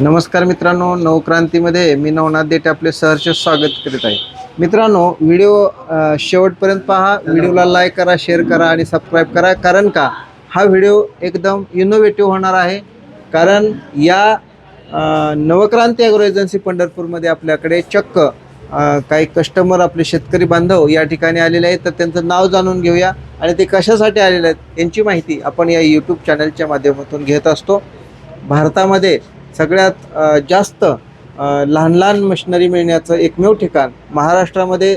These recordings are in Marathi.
नमस्कार मित्रांनो नवक्रांतीमध्ये मी नवनाथ देठे आपले सहर्ष स्वागत करीत आहे. मित्रांनो व्हिडिओ शेवटपर्यंत पहा. व्हिडिओला लाईक करा शेअर करा आणि सबस्क्राईब करा. कारण का? हा व्हिडिओ एकदम इनोव्हेटिव्ह होणार आहे. कारण या नवक्रांती ॲग्रो एजन्सी पंढरपूरमध्ये आपल्याकडे चक्क काही कस्टमर आपले शेतकरी बांधव या ठिकाणी आलेले आहेत. तर त्यांचं नाव जाणून घेऊया. आणि ते कशासाठी आलेले आहेत यांची माहिती आपण या यूट्यूब चॅनलच्या माध्यमातून घेत असतो. भारतामध्ये सगळ्यात जास्त लहान लहान मशिनरी मिळण्याचं एकमेव ठिकाण महाराष्ट्रामध्ये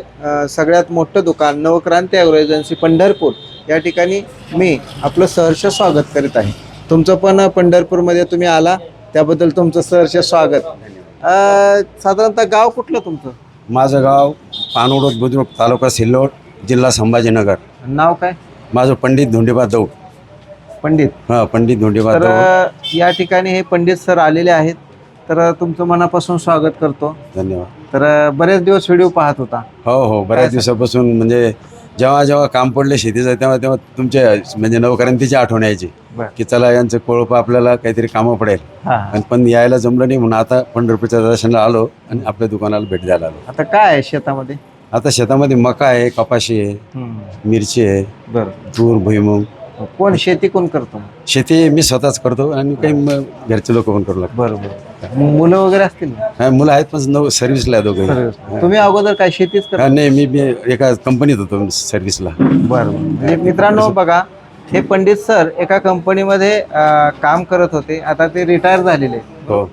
सगळ्यात मोठं दुकान नवक्रांती ॲग्रो एजन्सी पंढरपूर. या ठिकाणी मी आपलं सहर्ष स्वागत करीत आहे. तुमचं पण पंढरपूरमध्ये तुम्ही आला त्याबद्दल तुमचं सहर्ष स्वागत. साधारणतः गाव कुठलं तुमचं? माझं गाव पानवडोद बुद्रुक तालुका सिल्लोड जिल्हा संभाजीनगर. नाव काय? माझं पंडित धोंडीबा दौड. पंडित. हां पंडित धोंडीबा तर या ठिकाणी हे पंडित सर आलेले आहेत. तर तुमचं मनापासून स्वागत करतो. धन्यवाद. तर बरेच दिवस व्हिडिओ पाहत होता. हो हो काय बऱ्याच सर? दिवसापासून म्हणजे जेव्हा जेव्हा काम पडले शेतीचं तेव्हा तेव्हा तुमचे म्हणजे नवक्रांतीची आठवण यायची. बर. की चला यांचं कोळप आपल्याला काहीतरी कामं पडेल. हा आणि पण यायला जमलं नाही म्हणून आता पंढरपूरच्या दर्शनाला आलो आणि आपल्या दुकानाला भेट द्यायला आलो. आता काय आहे शेतामध्ये? आता शेतामध्ये मका आहे कपाशी आहे मिरची आहे बर. तूर भुईमुग. कोण शेती कोण करतो? शेती मी स्वतःच करतो आणि काही घरचे लोक पण करू लागतात. बर बर मुलं वगैरे असतील? ना हा, मुलं आहेत पण नऊ सर्व्हिसला दोघं तुम्ही अगोदर काय शेतीच हा, करता नाही मी बी एका कंपनीत होतो सर्व्हिसला बर. मित्रांनो बघा हे पंडित सर एका कंपनीमध्ये अं, काम करत होते. आता ते रिटायर झालेले हो.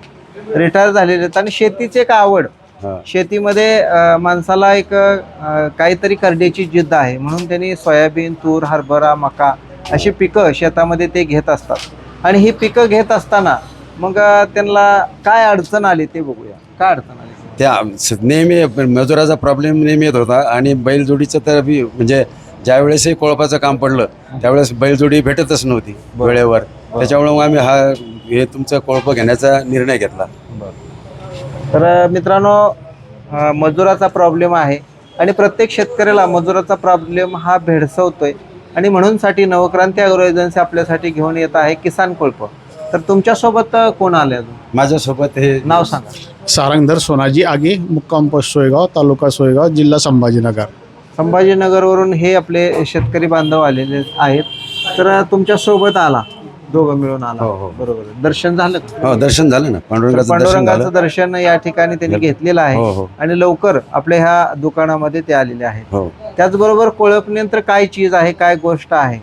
रिटायर झालेले आहेत. आणि शेतीची एक आवड. हा. शेतीमध्ये अ, माणसाला एक अ, काहीतरी करण्याची जिद्द आहे. म्हणून त्यांनी सोयाबीन तूर हरभरा मका अशी पिकं शेतामध्ये ते घेत असतात. आणि ही पिकं घेत असताना मग त्यांना काय अडचण आली ते बघूया. काय अडचण आली? त्या नेहमी मजुराचा प्रॉब्लेम नेहमी येत होता आणि बैलजोडीचं तर बी म्हणजे ज्या वेळेसही कोळपाचं काम पडलं त्यावेळेस बैलजोडी भेटतच नव्हती वेळेवर. त्याच्यामुळे मग आम्ही हा हे तुमचं कोळप घेण्याचा निर्णय घेतला. तर मित्रांनो मजुराचा प्रॉब्लेम आहे. आणि प्रत्येक शेतकऱ्याला मजुराचा प्रॉब्लेम हा भेडसवतोय. आणि म्हणूनसाठी नवक्रांती अग्रो एजन्सी आपल्यासाठी घेऊन येत आहे किसान कोळप. तर तुमच्यासोबत कोण आले अजून? माझ्यासोबत हे नाव सांगा. सारंगधर सोनाजी आगे मुक्काम पोस्ट सोयगाव तालुका सोयगाव जिल्हा संभाजीनगर. संभाजीनगरवरून हे आपले शेतकरी बांधव आलेले आहेत. तर तुमच्यासोबत आला. दोघं मिळून आला. हो, हो. बरोबर. दर्शन झालं. का? हो दर्शन झालं ना. तर पांडुरंगाचं दर्शन पांडुरंगाचं झालं. दर्शन या ठिकाणी त्यांनी घेतलेलं हो आहे. हो आणि लवकर आपल्या ह्या दुकानामध्ये ते आलेले आहेत. हो. त्याचबरोबर कोळपनियंत्र काय चीज आहे काय गोष्ट आहे?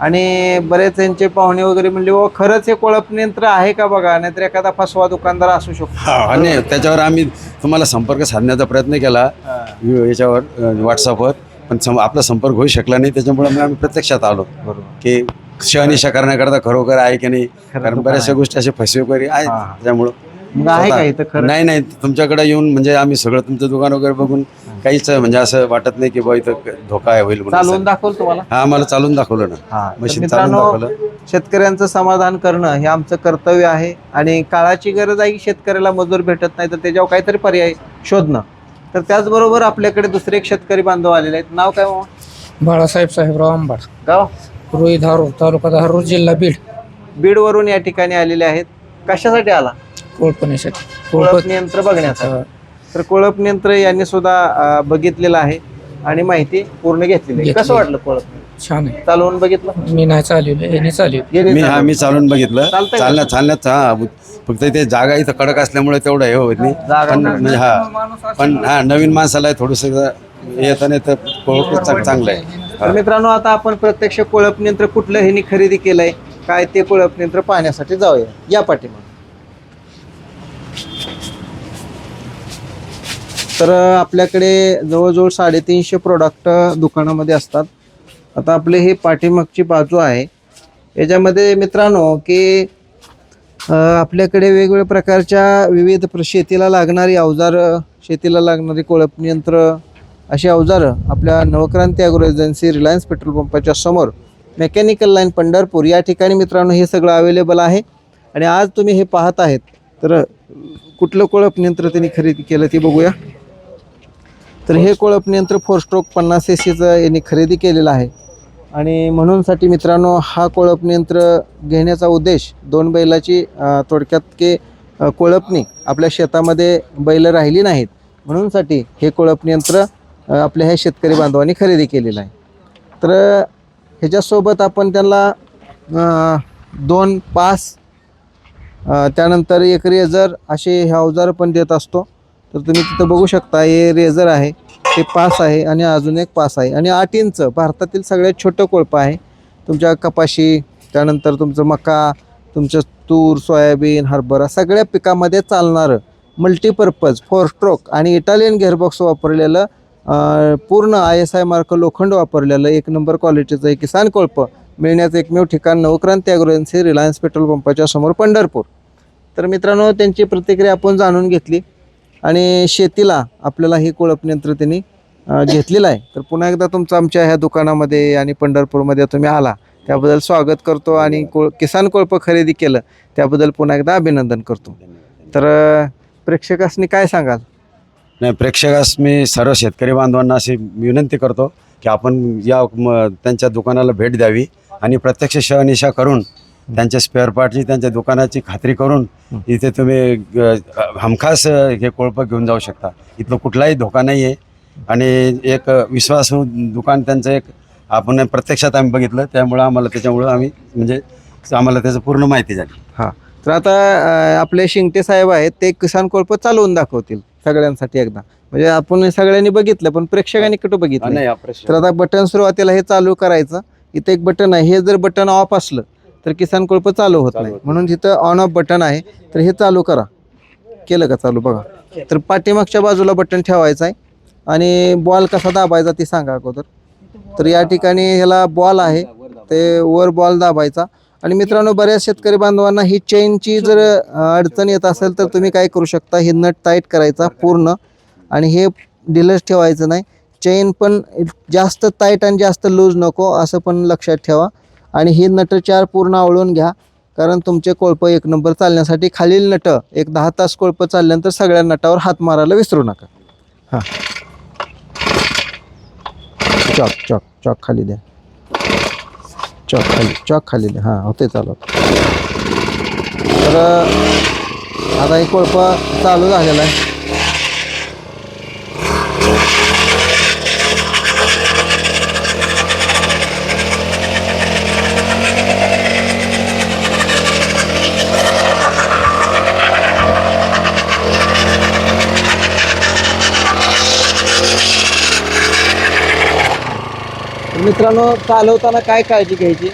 आणि बरेच यांचे पाहुणे वगैरे म्हणले "ओ, खरंच हे कोळपनियंत्र आहे का बघा? नाहीतर एखादा फसवा दुकानदार असू शकतो. आणि त्याच्यावर आम्ही तुम्हाला संपर्क साधण्याचा प्रयत्न केला. याच्यावर व्हॉट्सअपवर पण आपला संपर्क होऊ शकला नाही. त्याच्यामुळे आम्ही प्रत्यक्षात आलो. बरोबर. की शहनिशा करण्याकरता खरोखर आहे की नाही? खरं कारण बऱ्याचशा आहे. गोष्टी अशा फसवेकरी आहेत हा. त्यामुळं मग आहे का इथं खरं? नाही नाही. तुमच्याकडे येऊन म्हणजे आम्ही सगळं तुमचं दुकान वगैरे बघून काहीच म्हणजे असं वाटत नाही की बा इथं धोका आहे होईल म्हणून. चालवून असं. दाखवल तुम्हाला? हा आम्हाला चालून दाखवलं ना. हा. तर मशीन चालून मित्रांनो दाखवलं. शेतकऱ्यांचं समाधान करणं हे आमचं कर्तव्य आहे आणि काळाची गरज आहे की शेतकऱ्याला मजूर भेटत नाही तर त्याच्यावर काहीतरी पर्याय शोधणं. तर त्याचबरोबर आपल्याकडे दुसरे एक शेतकरी बांधव आलेले आहेत. नाव काय मामा? बाळासाहेब साहेबराव आंबाड. गाव? रुई धारूर तालुका धारूर जिल्हा बीड. बीडवरून या ठिकाणी आलेले आहेत. कशासाठी आला? कोळपणीसाठी. कोळप कोळप यंत्र बघण्यासाठी. तर कोळप यंत्र यांनी सुद्धा अं, बघितलेलं आहे आणि माहिती पूर्ण घेतलेली आहे. कसं घेतली. वाटलं कोळप? छान आहे. चालवून बघितलं? मी नाही चालवलं यांनी चालवलं. गेले मी हा चालवून. मी चालून बघितलं. चालतंय का? चालण्यात चालण्यात हा फक्त ते जागा इथं कडक असल्यामुळे तेवढं हे होत नाही. जागा पण. म्हणजे हा पण हा नवीन माणसाला थोडस येतं नाही तर कोळप चांग- चांगलं आहे. तर मित्रांनो आता आपण प्रत्यक्ष कोळप यंत्र कुठलं ह्यांनी खरेदी केलंय? काय ते कोळप यंत्र पाहण्यासाठी जाऊया. या पाठीमागे. तर आपल्याकडे जवळजवळ साडेतीनशे प्रोडक्ट दुकानामध्ये असतात. आता आपले हे पाठीमागची बाजू आहे. याच्यामध्ये मित्रांनो की आपल्याकडे वेगवेगळ्या प्रकारच्या विविध प्र- शेतीला लागणारी अवजारं शेतीला लागणारी कोळप यंत्र अशी अवजारं आपल्या Navkranti agro agency Reliance petrol पंपाच्या समोर मेकॅनिकल लाईन पंढरपूर या ठिकाणी मित्रांनो हे सगळं अवेलेबल आहे. आणि आज तुम्ही हे पाहत आहेत तर कुठलं कोळप यंत्र त्यांनी खरेदी केलं ते बघूया. तर हे कोळप यंत्र फोर स्ट्रोक पन्नास एसीचं यांनी खरेदी केलेलं आहे. आणि म्हणूनसाठी मित्रांनो हा कोळप यंत्र घेण्याचा उद्देश दोन बैलाची थोडक्यात की कोळपणी आपल्या शेतामध्ये बैल राहिली नाहीत. म्हणूनसाठी हे कोळप यंत्र आपल्या ह्या शेतकरी बांधवांनी खरेदी केलेलं आहे. तर ह्याच्यासोबत आपण त्यांना दोन पास त्यानंतर एक रेझर असे हे अवजार पण देत असतो. तर तुम्ही तिथं बघू शकता हे रेझर आहे ते पास आहे आणि अजून एक पास आहे. आणि आठ इंच भारतातील सगळ्यात छोटं कोळपं आहे. तुमच्या कपाशी त्यानंतर तुमचं मका तुमचं तूर सोयाबीन हरभरा सगळ्या पिकामध्ये चालणारं मल्टीपर्पज फोर स्ट्रोक आणि इटालियन गेअरबॉक्स वापरलेलं पूर्ण आय एस आय मार्क लोखंड वापरलेलं एक नंबर क्वालिटीचं एक किसान कोळपं मिळण्याचं एकमेव ठिकाण नवक्रांती ॲग्रोएन्सी रिलायन्स पेट्रोल पंपाच्या समोर पंढरपूर. तर मित्रांनो त्यांची प्रतिक्रिया आपण जाणून घेतली आणि शेतीला आपल्याला हे कोळप यंत्र त्यांनी घेतलेलं आहे. तर पुन्हा एकदा तुमचं आमच्या ह्या दुकानामध्ये आणि पंढरपूरमध्ये तुम्ही आला त्याबद्दल स्वागत करतो आणि कोळ किसान कोळप खरेदी केलं त्याबद्दल पुन्हा एकदा अभिनंदन करतो. तर प्रेक्षकासनी काय सांगाल? नाही प्रेक्षकास मी सर्व शेतकरी बांधवांना अशी विनंती करतो की आपण या म, त्यांच्या दुकानाला भेट द्यावी आणि प्रत्यक्ष शहनिशा करून त्यांच्या स्पेअर पार्टची त्यांच्या दुकानाची खात्री करून इथे तुम्ही अ, हमखास अ, हे कोळपं घेऊन जाऊ शकता. इथलं कुठलाही धोका नाही आहे आणि एक विश्वासू दुकान त्यांचं एक आपण प्रत्यक्षात आम्ही बघितलं त्यामुळं आम्हाला त्याच्यामुळं आम्ही म्हणजे आम्हाला त्याचं पूर्ण माहिती झाली. हां. तर आता आपले शिंगटे साहेब आहेत ते किसान कोळप चालवून दाखवतील. सगळ्यांसाठी एकदा. म्हणजे आपण सगळ्यांनी बघितलं पण प्रेक्षकांनी कुठं बघितलं? नाही तर आता बटन सुरुवातीला हे चालू करायचं. इथं एक बटन आहे. हे जर बटन ऑफ असलं तर किसान कोळप चालू होत नाही. म्हणून तिथं ऑन ऑफ बटन आहे. तर हे चालू करा. केलं का चालू? बघा. तर पाठीमागच्या बाजूला बटन ठेवायचं आहे. आणि बॉल कसा दाबायचा ते सांगा अगोदर. तर या ठिकाणी ह्याला बॉल आहे. ते वर बॉल दाबायचा. आणि मित्रांनो बऱ्याच शेतकरी बांधवांना ही चेनची जर अडचण येत असेल तर तुम्ही काय करू शकता? हे नट टाईट करायचा पूर्ण. आणि हे डिलच ठेवायचं नाही. चेन पण जास्त टाईट आणि जास्त लूज नको असं पण लक्षात ठेवा. आणि ही नट चार पूर्ण आवळून घ्या. कारण तुमचे कोळप एक नंबर चालण्यासाठी खालील नट एक दहा तास कोळप चालल्यानंतर सगळ्या नटावर हात मारायला विसरू नका. हां. चॉक चॉक चॉक खाली द्या. चॉक खाली चॉक खाली हां होते चालू तर आता एक कोळपा चालू झालेला आहे. मित्रांनो चालवताना काय काळजी घ्यायची?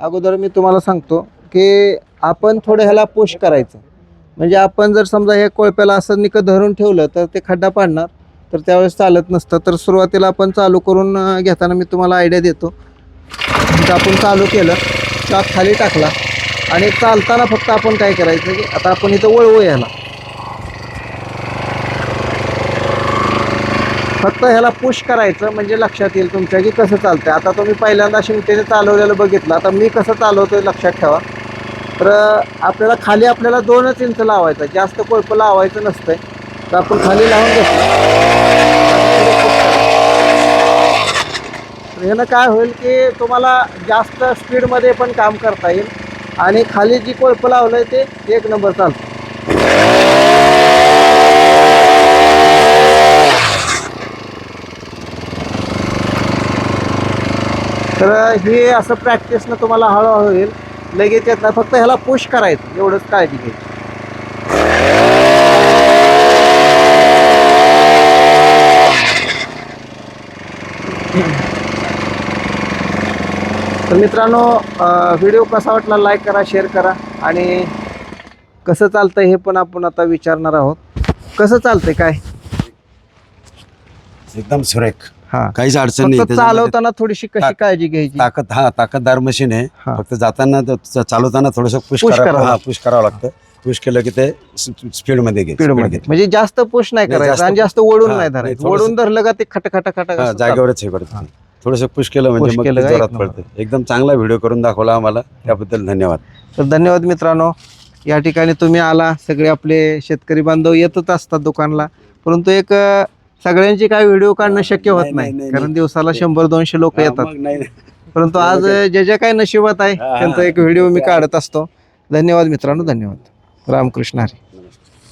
अगोदर मी तुम्हाला सांगतो की आपण थोडं ह्याला पुश करायचं. म्हणजे आपण जर समजा ह्या कोळप्याला असं निकं धरून ठेवलं तर ते खड्डा पाडणार. तर त्यावेळेस चालत नसतं. तर सुरुवातीला आपण चालू करून घेताना मी तुम्हाला आयडिया देतो. म्हणजे आपण चालू केलं चाक खाली टाकला. आणि चालताना फक्त आपण काय करायचं की आता आपण इथं वळवू ह्याला फक्त ह्याला पुश करायचं म्हणजे लक्षात येईल तुमच्या की कसं चालतंय. आता तुम्ही पहिल्यांदा शिंगटेने चालवलेलं बघितलं. आता मी कसं चालवतोय लक्षात ठेवा. तर आपल्याला खाली आपल्याला दोनच इंच लावायचं जास्त कोळपं लावायचं नसतंय. तर आपण खाली लावून घेतो ह्यानं काय होईल की तुम्हाला जास्त स्पीडमध्ये पण काम करता येईल. आणि खाली जी कोळपं आहे ते एक नंबर चालतं. तर हे असं प्रॅक्टिसनं तुम्हाला हळूहळू होईल लगेच येत नाही. फक्त ह्याला पुश करायचं. एवढंच काळजी घ्यायची. तर मित्रांनो व्हिडिओ कसा वाटला लाईक करा शेअर करा. आणि कसं चालतंय हे पण आपण आता विचारणार आहोत. कसं चालतंय काय? एकदम सुरेख. हा. काहीच अडचण नाही. फक्त त्याच्यामध्ये चालवताना थोडीशी कशी ताक- काळजी घ्यायची? ताकद हा ताकददार मशीन आहे. हा. फक्त जाताना त- च- चालवताना थोडस पुश Push करावं करावं हा पुश करावं लागतं. पुश केलं की ते स्पीडमध्ये स्पीडमध्ये म्हणजे जास्त पुश नाही नाही, करायचं जास्त आणि जास्त ओढून हा, नाही नाही, धरायचं. थोडंसं- ओढून धरलं का ते खट खट हा, जागेवरच हे करत थोडस पुश केलं म्हणजे Push मग केलं ते का जोरात एक नंबर. पडतं. एकदम चांगला व्हिडिओ करून दाखवला आम्हाला. त्याबद्दल धन्यवाद. तर धन्यवाद मित्रांनो. या ठिकाणी तुम्ही आला. सगळे आपले शेतकरी बांधव येतच असतात दुकानला. परंतु एक अं, सगळ्यांची काय व्हिडिओ काढणं शक्य होत नाही, कारण. दिवसाला शंभर दोनशे लोक येतात. परंतु आज जे जे काही नशिबात आहे. त्यांचा एक व्हिडिओ मी काढत असतो. धन्यवाद मित्रांनो धन्यवाद. रामकृष्ण हरी.